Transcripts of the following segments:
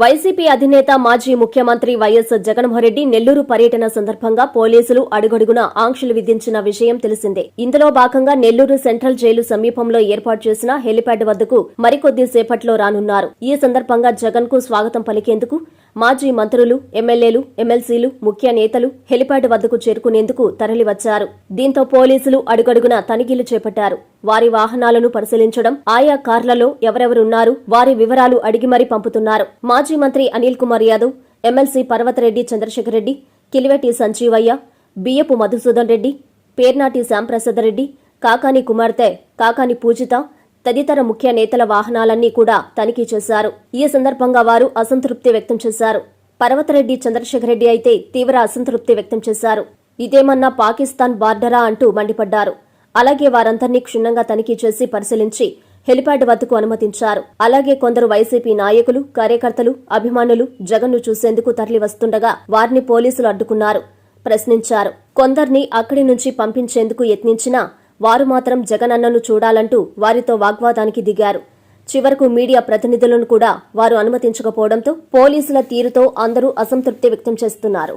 YCP అధినేత మాజీ ముఖ్యమంత్రి వైఎస్ జగన్మోహన్రెడ్డి నెల్లూరు పర్యటన సందర్భంగా పోలీసులు అడుగడుగున ఆంక్షలు విధించిన విషయం తెలిసిందే. ఇందులో భాగంగా నెల్లూరు సెంట్రల్ జైలు సమీపంలో ఏర్పాటు చేసిన హెలిప్యాడ్ వద్దకు మరికొద్ది సేపట్లో రానున్నారు. ఈ సందర్భంగా జగన్కు స్వాగతం పలికేందుకు మాజీ మంత్రులు ఎమ్మెల్యేలు ఎమ్మెల్సీలు ముఖ్య నేతలు హెలిప్యాడ్ వద్దకు చేరుకునేందుకు తరలివచ్చారు. దీంతో పోలీసులు అడుగడుగున తనిఖీలు చేపట్టారు. వారి వాహనాలను పరిశీలించడం ఆయా కార్లలో ఎవరెవరున్నారు వారి వివరాలు అడిగి మరీ పంపుతున్నారు. మాజీ మంత్రి అనిల్ కుమార్ యాదవ్ ఎమ్మెల్సీ పర్వతరెడ్డి చంద్రశేఖర్ రెడ్డి కిలివెట్టి సంజీవయ్య బియ్యపు మధుసూదన్ రెడ్డి పేర్నాటి శ్యాంప్రసాద్ రెడ్డి కాకాని కుమార్తె కాకాని పూజిత తదితర ముఖ్య నేతల వాహనాలన్నీ కూడా తనిఖీ చేశారు. ఈ సందర్భంగా వారు అసంతృప్తి వ్యక్తం చేశారు. పర్వతరెడ్డి చంద్రశేఖర్ రెడ్డి అయితే తీవ్ర అసంతృప్తి వ్యక్తం చేశారు. ఇదేమన్నా పాకిస్తాన్ బార్డరా అంటూ మండిపడ్డారు. అలాగే వారందరినీ క్షుణ్ణంగా తనిఖీ చేసి పరిశీలించి హెలిప్యాడ్ వద్దకు అనుమతించారు. అలాగే కొందరు వైసీపీ నాయకులు కార్యకర్తలు అభిమానులు జగన్ను చూసేందుకు తరలి వస్తుండగా వారిని పోలీసులు అడ్డుకున్నారు ప్రశ్నించారు. కొందర్ని అక్కడి నుంచి పంపించేందుకు యత్నించినా వారు మాత్రం జగనన్నను చూడాలంటూ వారితో వాగ్వాదానికి దిగారు. చివరకు మీడియా ప్రతినిధులను కూడా వారు అనుమతించకపోవడంతో పోలీసుల తీరుతో అందరూ అసంతృప్తి వ్యక్తం చేస్తున్నారు.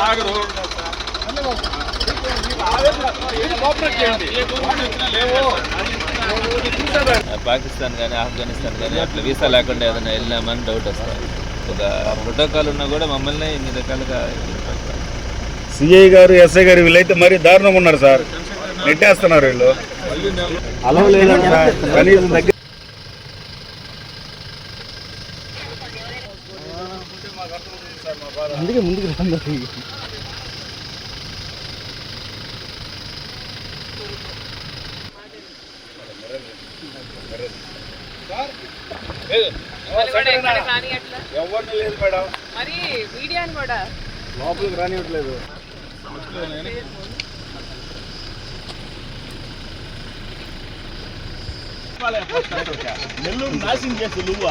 ఆగరు. పాకిస్తాన్ కానీ ఆఫ్ఘనిస్తాన్ కానీ అట్లా వీసా లేకుండా ఏదైనా వెళ్ళామని డౌట్ వస్తుంది ఒక ప్రోటోకాల్ ఉన్నా కూడా మమ్మల్ని ఇన్ని రకాలుగా. సిఐ గారు ఎస్ఐ గారు వీళ్ళైతే మరీ దారుణంగా ఉన్నారు సార్ నెట్టేస్తున్నారు వీళ్ళు అలవ లేదంట కనీసం దగ్గర అందుకే ముందుకు రండి. ఎవరిని లేదు మేడం. మరి మీడియాని కూడా. లోపలికి రానివ్వట్లేదు. నెల్లూరు నాశనం చేసి నువ్వు?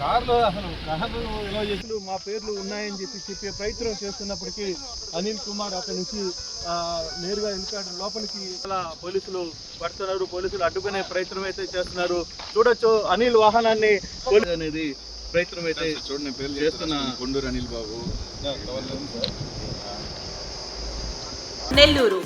కార్లో అసలు కార్లు మా పేర్లు ఉన్నాయని చెప్పి చెప్పే ప్రయత్నం చేస్తున్నప్పటికీ అనిల్ కుమార్ అక్కడి నుంచి నేరుగా హెలికాప్టర్ లోపలికి అలా పోలీసులు పడుతున్నారు. పోలీసులు అడ్డుకునే ప్రయత్నం అయితే చేస్తున్నారు. చూడొచ్చు అనిల్ వాహనాన్ని అనేది ప్రయత్నం అయితే చూడండి పేరు చేస్తున్నా. కొండూరు అనిల్ బాబు. నెల్లూరు.